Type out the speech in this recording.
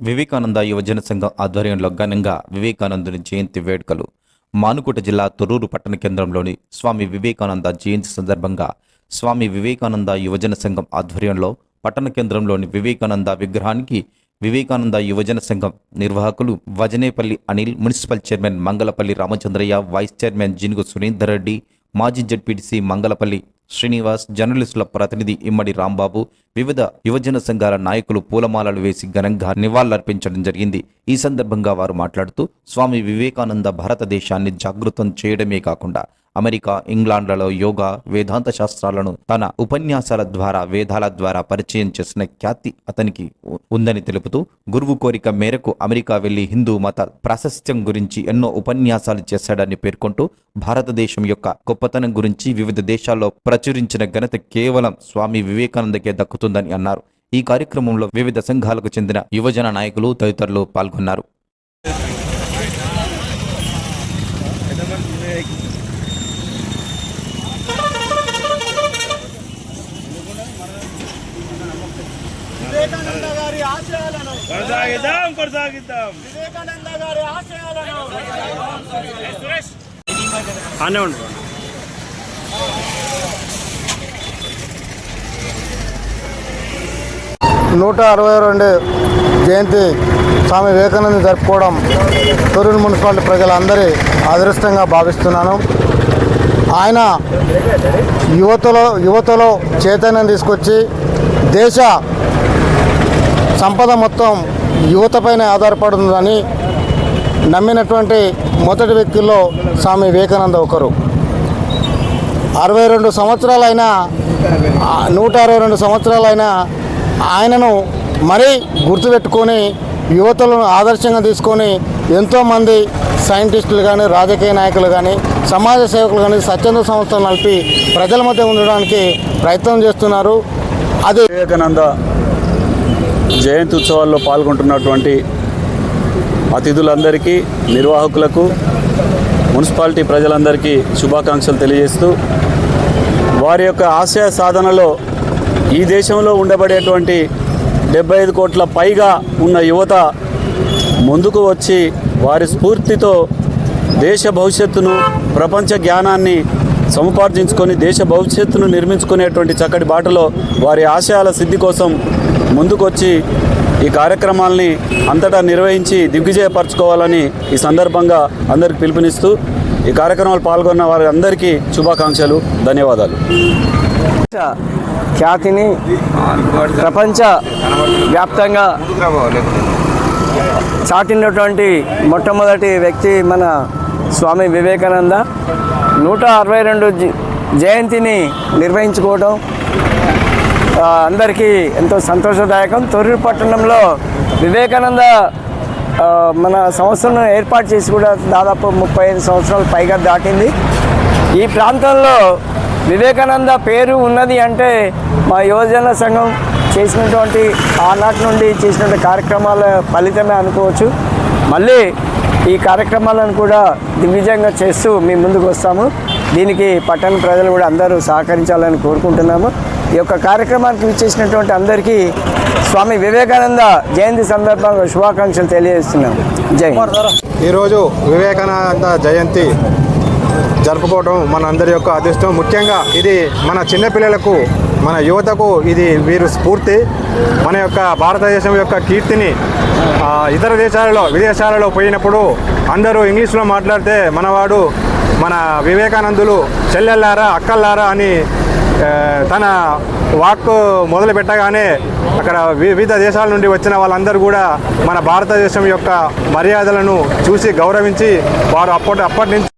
వివేకానంద యువజన సంఘం ఆధ్వర్యంలో ఘనంగా వివేకానందుని జయంతి వేడుకలు. మానుకోట జిల్లా తొర్రూరు పట్టణ కేంద్రంలోని స్వామి వివేకానంద జయంతి సందర్భంగా స్వామి వివేకానంద యువజన సంఘం ఆధ్వర్యంలో పట్టణ కేంద్రంలోని వివేకానంద విగ్రహానికి వివేకానంద యువజన సంఘం నిర్వాహకులు Vajanepalli Anil municipal chairman Mangalapalli Ramachandraiah vice chairman Jinugu Surender Reddy మాజీ జడ్పీటీసీ మంగళపల్లి శ్రీనివాస్ జర్నలిస్టుల ప్రతినిధి ఇమ్మడి రాంబాబు వివిధ యువజన సంఘాల నాయకులు పూలమాలలు వేసి ఘనంగా నివాళులర్పించడం జరిగింది. ఈ సందర్భంగా వారు మాట్లాడుతూ స్వామి వివేకానంద భారతదేశాన్ని జాగృతం చేయడమే కాకుండా అమెరికా ఇంగ్లాండ్లలో యోగా వేదాంత శాస్త్రాలను తన ఉపన్యాసాల ద్వారా వేదాల ద్వారా పరిచయం చేసిన ఖ్యాతి అతనికి ఉందని తెలుపుతూ గురువు కోరిక మేరకు అమెరికా వెళ్ళి హిందూ మత ప్రాశస్త్యం గురించి ఎన్నో ఉపన్యాసాలు చేశాడని పేర్కొంటూ భారతదేశం యొక్క గొప్పతనం గురించి వివిధ దేశాల్లో ప్రచురించిన ఘనత కేవలం స్వామి వివేకానందకే దక్కుతుందని అన్నారు. ఈ కార్యక్రమంలో వివిధ సంఘాలకు చెందిన యువజన నాయకులు తదితరులు పాల్గొన్నారు వివేకానంద గారి ఆశయాలను కొనసాగిద్దాం కొనసాగిద్దాం. వివేకానంద గారి ఆశయాలను అనే నూట అరవై రెండు జయంతి స్వామి వివేకానంద జరుపుకోవడం తొరూరు మున్సిపాలిటీ ప్రజలందరి అదృష్టంగా భావిస్తున్నాను. ఆయన యువతలో యువతలో చైతన్యం తీసుకొచ్చి దేశ సంపద మొత్తం యువతపైనే ఆధారపడుతుందని నమ్మినటువంటి మొదటి వ్యక్తుల్లో స్వామి వివేకానంద ఒకరు. అరవై రెండు సంవత్సరాలైనా నూట అరవై రెండు సంవత్సరాలైనా ఆయనను మరీ గుర్తుపెట్టుకొని యువతలను ఆదర్శంగా తీసుకొని ఎంతోమంది సైంటిస్టులు కానీ రాజకీయ నాయకులు కానీ సమాజ సేవకులు కానీ స్వచ్ఛంద సంస్థలు నడిపి ప్రజల మధ్య ఉండడానికి ప్రయత్నం చేస్తున్నారు. అది వివేకానంద జయంతి ఉత్సవాల్లో పాల్గొంటున్నటువంటి అతిథులందరికీ నిర్వాహకులకు మున్సిపాలిటీ ప్రజలందరికీ శుభాకాంక్షలు తెలియజేస్తూ వారి యొక్క ఆశయ సాధనలో ఈ దేశంలో ఉండబడేటువంటి డెబ్బై ఐదు కోట్ల పైగా ఉన్న యువత ముందుకు వచ్చి వారి స్ఫూర్తితో దేశ భవిష్యత్తును ప్రపంచ జ్ఞానాన్ని సముపార్జించుకొని దేశ భవిష్యత్తును నిర్మించుకునేటువంటి చక్కటి బాటలో వారి ఆశయాల సిద్ధి కోసం ముందుకొచ్చి ఈ కార్యక్రమాల్ని అంతటా నిర్వహించి దిగ్విజయపరచుకోవాలని ఈ సందర్భంగా అందరికి పిలుపునిస్తూ ఈ కార్యక్రమాలు పాల్గొన్న వారి అందరికీ శుభాకాంక్షలు ధన్యవాదాలు. ఖ్యాతిని ప్రపంచ వ్యాప్తంగా చాటినటువంటి మొట్టమొదటి వ్యక్తి మన స్వామి వివేకానంద. నూట అరవై రెండు జ- జయంతిని నిర్వహించుకోవడం అందరికీ ఎంతో సంతోషదాయకం. తొర్రూరు పట్టణంలో వివేకానంద మన సంస్థను ఏర్పాటు చేసి కూడా దాదాపు ముప్పై ఐదు సంవత్సరాలు పైగా దాటింది. ఈ ప్రాంతంలో వివేకానంద పేరు ఉన్నది అంటే మా యువజన సంఘం చేసినటువంటి ఆనాటి నుండి చేసినటువంటి కార్యక్రమాల ఫలితమే అనుకోవచ్చు. మళ్ళీ ఈ కార్యక్రమాలను కూడా దిగ్విజయంగా చేస్తూ మీ ముందుకు వస్తాము. దీనికి పట్టణ ప్రజలు కూడా అందరూ సహకరించాలని కోరుకుంటున్నాము. ఈ యొక్క కార్యక్రమానికి విచ్చేసినటువంటి అందరికీ స్వామి వివేకానంద జయంతి సందర్భంగా శుభాకాంక్షలు తెలియజేస్తున్నాం జై ఈరోజు వివేకానంద జయంతి జరుపుకోవడం మన అందరి యొక్క అదృష్టం. ముఖ్యంగా ఇది మన చిన్నపిల్లలకు మన యువతకు ఇది వీరు స్ఫూర్తి. మన యొక్క భారతదేశం యొక్క కీర్తిని ఇతర దేశాలలో విదేశాలలో పోయినప్పుడు అందరూ ఇంగ్లీష్లో మాట్లాడితే మనవాడు మన వివేకానందులు చెల్లెల్లారా అక్కల్లారా అని తన వాక్ మొదలు పెట్టగానే అక్కడ వివిధ దేశాల నుండి వచ్చిన వాళ్ళందరూ కూడా మన భారతదేశం యొక్క మర్యాదలను చూసి గౌరవించి వారు అప్పటి అప్పటి నుంచి